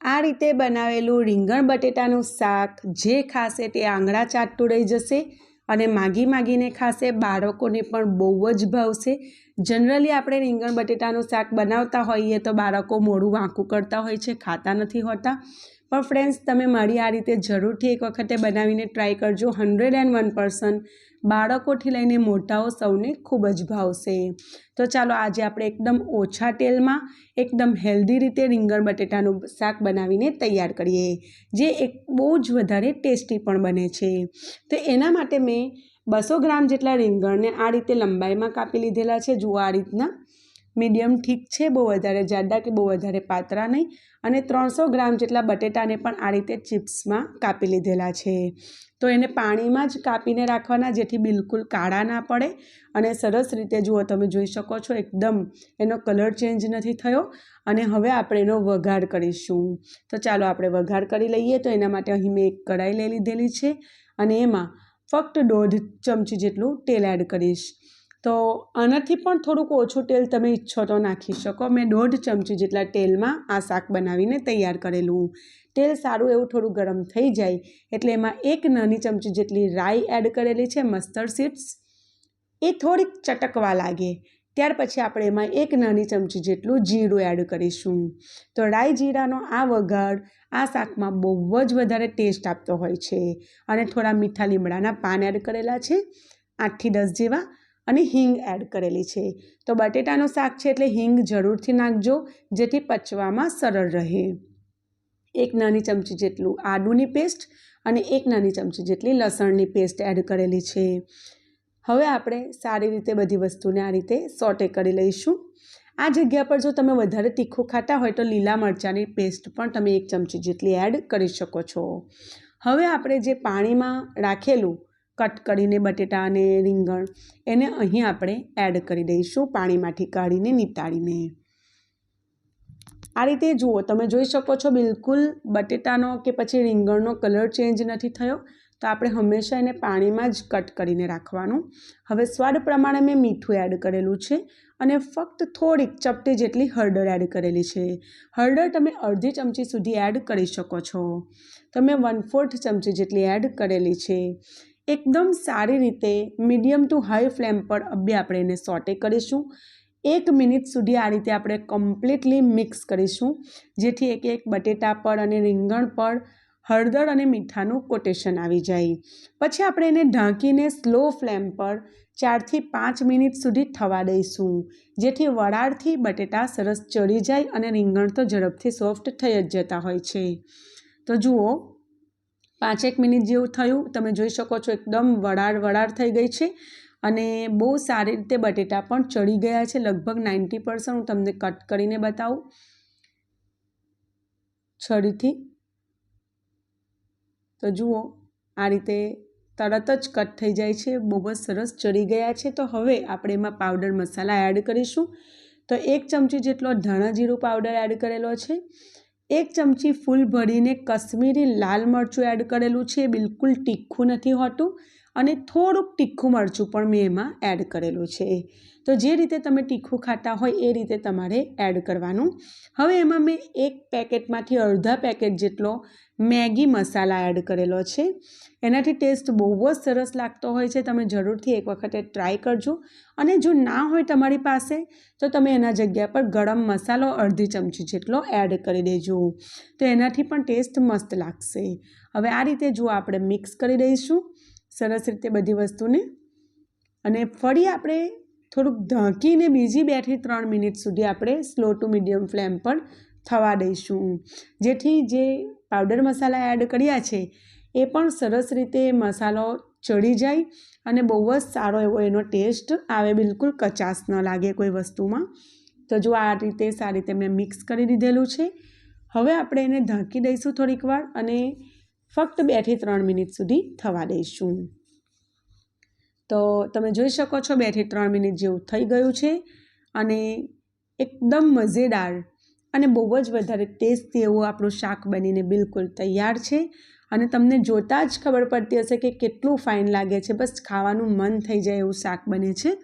આ રીતે બનાવેલું રીંગણ બટેટાનું શાક જે ખાશે તે આંગળા ચાટતું રહી જશે અને માગી માગીને ખાશે બાળકોને પણ બહુ જ ભાવશે. જનરલી આપણે રીંગણ બટેટાનું શાક બનાવતા હોઈએ તો બાળકો મોડું વાંકું કરતા હોય છે, ખાતા નથી હોતા. પણ ફ્રેન્ડ્સ તમે મારી આ રીતે જરૂરથી એક વખતે બનાવીને ટ્રાય કરજો. હંડ્રેડ એન્ડ વન પર્સન્ટ બાળકોથી લઈને મોટાઓ સૌને ખૂબ જ ભાવશે. તો ચાલો આજે આપણે એકદમ ઓછા તેલમાં, એકદમ હેલ્ધી રીતે રીંગણ બટેટાનું શાક બનાવીને તૈયાર કરીએ, જે એક બહુ જ વધારે ટેસ્ટી પણ બને છે. તો એના માટે મેં બસો ગ્રામ જેટલા રીંગણને આ રીતે લંબાઈમાં કાપી લીધેલા છે. જુઓ આ રીતના. મીડિયમ ઠીક છે, બહુ વધારે જાડા કે બહુ વધારે પાતળા નહીં. અને ત્રણસો ગ્રામ જેટલા બટેટાને પણ આ રીતે ચિપ્સમાં કાપી લીધેલા છે. તો એને પાણીમાં જ કાપીને રાખવાના જેથી બિલકુલ કાળા ના પડે. અને સરસ રીતે જુઓ તમે જોઈ શકો છો, એકદમ એનો કલર ચેન્જ નથી થયો. અને હવે આપણે એનો વઘાર કરીશું. તો ચાલો આપણે વઘાર કરી લઈએ. તો એના માટે અહીં મેં એક કઢાઈ લઈ લીધેલી છે. અને એમાં ફક્ત દોઢ ચમચી જેટલું તેલ એડ કરીશ. તો આનાથી પણ થોડુંક ઓછું તેલ તમે ઈચ્છો તો નાખી શકો. મેં દોઢ ચમચી જેટલા તેલમાં આ શાક બનાવીને તૈયાર કરેલું. તેલ સારું એવું થોડું ગરમ થઈ જાય એટલે એમાં એક નાની ચમચી જેટલી રાઈ એડ કરેલી છે મસ્ટર્ડ સીડ્સ. એ થોડીક ચટકવા લાગે. ત્યાર પછી આપણે એમાં એક નાની ચમચી જેટલું જીરું એડ કરીશું. તો રાઈ જીરાનો આ વઘાર આ શાકમાં બહુ જ વધારે ટેસ્ટ આપતો હોય છે. અને થોડા મીઠા લીમડાના પાન એડ કરેલા છે. આઠથી દસ જેવા અને હિંગ એડ કરેલી છે. તો બટેટાનું શાક છે એટલે હિંગ જરૂરથી નાખજો, જેથી પચવામાં સરળ રહે. એક નાની ચમચી જેટલું આદુની પેસ્ટ અને એક નાની ચમચી જેટલી લસણની પેસ્ટ એડ કરેલી છે. હવે આપણે સારી રીતે બધી વસ્તુને આ રીતે સોટે કરી લઈશું. આ જગ્યા પર જો તમે વધારે તીખું ખાતા હોય તો લીલા મરચાંની પેસ્ટ પણ તમે એક ચમચી જેટલી એડ કરી શકો છો. હવે આપણે જે પાણીમાં રાખેલું કટ કરીને બટેટા અને રીંગણ એને અહીં આપણે એડ કરી દઈશું પાણીમાંથી કાઢીને નીતાળીને. આ રીતે જુઓ, તમે જોઈ શકો છો બિલકુલ બટેટાનો કે પછી રીંગણનો કલર ચેન્જ નથી થયો, તો આપણે હંમેશા એને પાણીમાં જ કટ કરીને રાખવાનું. હવે સ્વાદ પ્રમાણે મેં મીઠું એડ કરેલું છે અને ફક્ત થોડીક ચપટી જેટલી હળદર એડ કરેલી છે. હળદર તમે અડધી ચમચી સુધી એડ કરી શકો છો. તમે વન ફોર્થ ચમચી જેટલી એડ કરેલી છે. એકદમ સારી રીતે મીડિયમ ટુ હાઈ ફ્લેમ પર અબે આપણે એને સોટે કરીશું. એક મિનિટ સુધી આ રીતે આપણે કમ્પ્લીટલી મિક્સ કરીશું. જેથી એક એક બટેટા પર અને રીંગણ પર હળદર અને મીઠાનું કોટેશન આવી જાય. પછી આપણે એને ઢાંકીને સ્લો ફ્લેમ પર ચારથી પાંચ મિનિટ સુધી થવા દઈશું. જેથી વરાળથી બટેટા સરસ ચડી જાય અને રીંગણ તો ઝડપથી સોફ્ટ થઈ જ જતા હોય છે. તો જુઓ પાંચેક મિનિટ જેવું થયું. તમે જોઈ શકો છો એકદમ વડાળ વડાળ થઈ ગઈ છે અને બહુ સારી રીતે બટેટા પણ ચડી ગયા છે. લગભગ નાઇન્ટી પર્સન્ટ હું તમને કટ કરીને બતાવું. છરીથી. તો જુઓ, આ રીતે તરત જ કટ થઈ જાય છે. બહુ જ સરસ ચડી ગયા છે. તો હવે આપણે એમાં પાવડર મસાલા એડ કરીશું. તો એક ચમચી જેટલો ધાણા જીરું પાવડર એડ કરેલો છે. એક ચમચી ફૂલ ભરીને કશ્મીરી લાલ મરચું એડ કરેલું છે, બિલકુલ તીખું નથી હોતું અને થોડુંક તીખું મરચું પણ મેં એમાં એડ કરેલું છે. તો જે રીતે તમે તીખું ખાતા હોય એ રીતે તમારે એડ કરવાનું. હવે એમાં મેં એક પેકેટમાંથી અડધા પેકેટ જેટલો મેગી મસાલા એડ કરેલો છે. એનાથી ટેસ્ટ બહુ જ સરસ લાગતો હોય છે. તમે જરૂરથી એક વખતે ટ્રાય કરજો. અને જો ના હોય તમારી પાસે, તો તમે એના જગ્યા પર ગરમ મસાલો અડધી ચમચી જેટલો એડ કરી દેજો. તો એનાથી પણ ટેસ્ટ મસ્ત લાગશે. હવે આ રીતે જો આપણે મિક્સ કરી દઈશું, સરસ રીતે બધી વસ્તુને. અને ફરી આપણે થોડુંક ઢાંકીને બીજી બેથી ત્રણ મિનિટ સુધી આપણે સ્લો ટુ મીડિયમ ફ્લેમ પર થવા દઈશું. જેથી જે પાવડર મસાલા એડ કર્યા છે, એ પણ સરસ રીતે મસાલો ચડી જાય અને બહુ જ સારો એવો એનો ટેસ્ટ આવે. બિલકુલ કચાશ ન લાગે કોઈ વસ્તુમાં. તો જો આ રીતે સારી રીતે મેં મિક્સ કરી દીધેલું છે. હવે આપણે એને ઢાંકી દઈશું થોડીક વાર અને ફક્ત બેથી ત્રણ મિનિટ સુધી થવા દઈશું. તો તમે જોઈ શકો છો બેથી ત્રણ મિનિટ જેવું થઈ ગયું છે અને એકદમ મજેદાર અને બહુ જ વધારે ટેસ્ટી એવું આપણું શાક બનીને બિલકુલ તૈયાર છે. અને તમને જોતાં જ ખબર પડતી હશે કે કેટલું ફાઇન લાગે છે. બસ ખાવાનું મન થઈ જાય એવું શાક બને છે.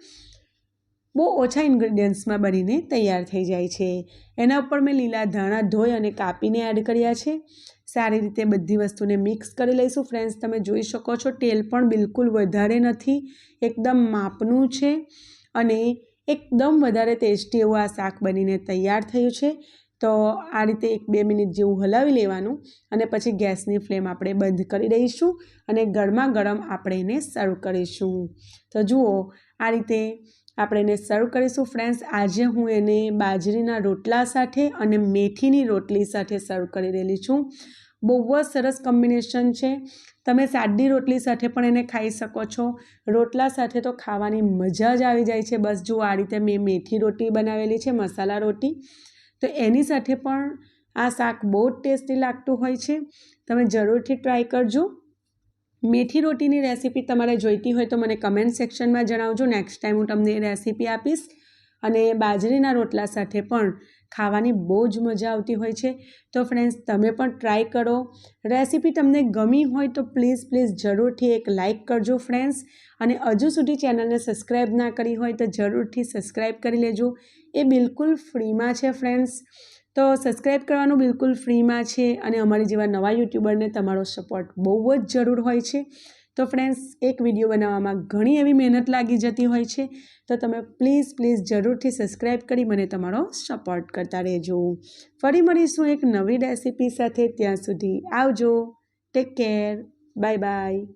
બહુ ઓછા ઇન્ગ્રીડિયન્ટ્સમાં બનીને તૈયાર થઈ જાય છે. એના ઉપર મેં લીલા ધાણા, ધોઈ અને કાપીને એડ કર્યા છે. સારી રીતે બધી વસ્તુને મિક્સ કરી લઈશું. ફ્રેન્ડ્સ તમે જોઈ શકો છો, તેલ પણ બિલકુલ વધારે નથી. એકદમ માપનું છે અને એકદમ વધારે ટેસ્ટી એવું આ શાક બનીને તૈયાર થયું છે. તો આ રીતે એક બે મિનિટ જેવું હલાવી લેવાનું અને પછી ગેસની ફ્લેમ આપણે બંધ કરી દઈશું અને ગરમા ગરમ આપણે એને સર્વ કરીશું. તો જુઓ, આ રીતે આપણે એને સર્વ કરીશું. ફ્રેન્ડ્સ આજે હું એને બાજરીના રોટલા સાથે અને મેથીની રોટલી સાથે સર્વ કરી રહેલી છું. બહુ જ સરસ કોમ્બિનેશન છે. તમે સાદી રોટલી સાથે પણ એને ખાઈ શકો છો. રોટલા સાથે તો ખાવાની મજા જ આવી જાય છે. બસ જો આ રીતે મેં મેથી રોટી બનાવેલી છે, મસાલા રોટી, તો એની સાથે પણ આ શાક બહુ જ ટેસ્ટી લાગતું હોય છે. તમે જરૂરથી ટ્રાય કરજો. મેથી રોટીની રેસીપી તમારે જોઈતી હોય તો મને કમેન્ટ સેક્શનમાં જણાવજો. નેક્સ્ટ ટાઈમ હું તમને એ રેસીપી આપીશ. અને બાજરીના રોટલા સાથે પણ ખાવાની બહુ જ મજા આવતી હોય છે. તો ફ્રેન્ડ્સ તમે પણ ટ્રાય કરો. રેસીપી તમને ગમી હોય તો પ્લીઝ પ્લીઝ જરૂરથી એક લાઇક કરજો ફ્રેન્ડ્સ અને હજુ સુધી ચેનલને સબસ્ક્રાઈબ ના કરી હોય તો જરૂરથી સબસ્ક્રાઈબ કરી લેજો. એ બિલકુલ ફ્રીમાં છે ફ્રેન્ડ્સ તો સબસ્ક્રાઈબ કરવાનું બિલકુલ ફ્રીમાં છે અને અમારી જેવા નવા યુટ્યુબરને તમારો સપોર્ટ બહુ જ જરૂર હોય છે. તો ફ્રેન્ડ્સ એક વીડિયો બનાવવામાં ઘણી એવી મહેનત લાગી જતી હોય છે. તો તમે પ્લીઝ પ્લીઝ જરૂરથી સબસ્ક્રાઈબ કરી મને તમારો સપોર્ટ કરતા રહેજો. ફરી મળીશું એક નવી રેસીપી સાથે. ત્યાં સુધી આવજો. Take care bye bye